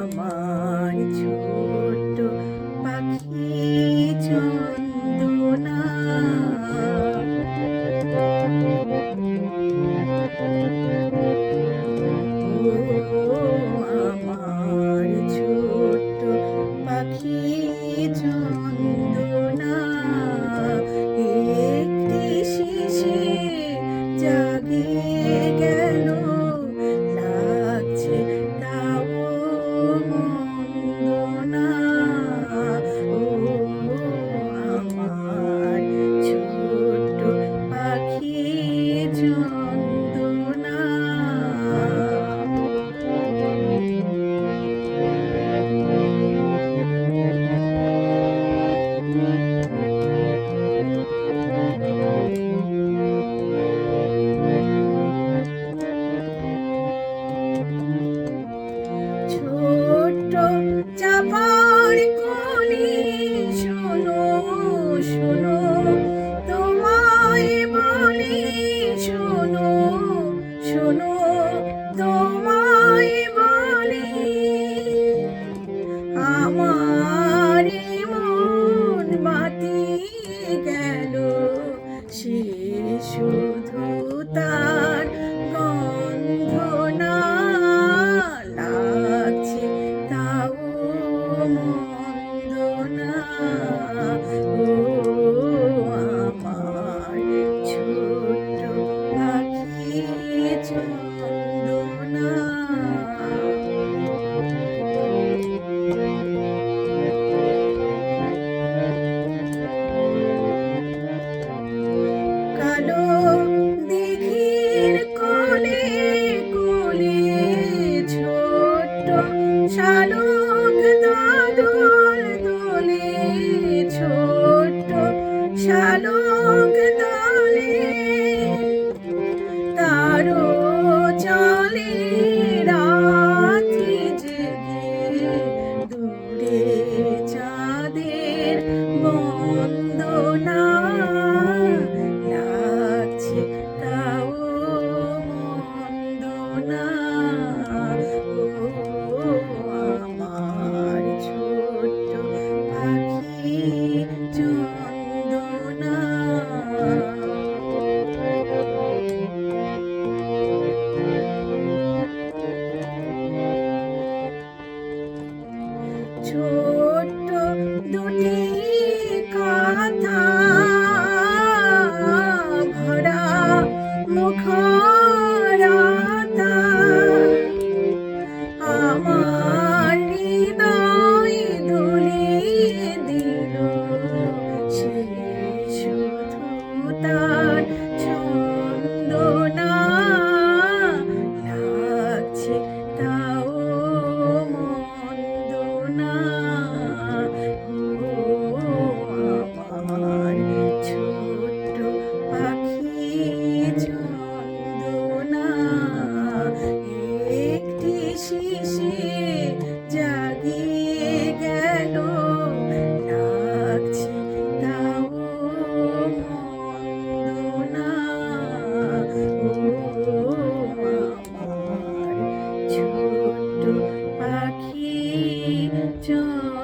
আমার ছোট পাখি চন্দনা। on. You know. ছোট দুটি কথা ঘোড়া মুখরাতা আমার হৃদয় দুলি দিল সে শুধু তার 就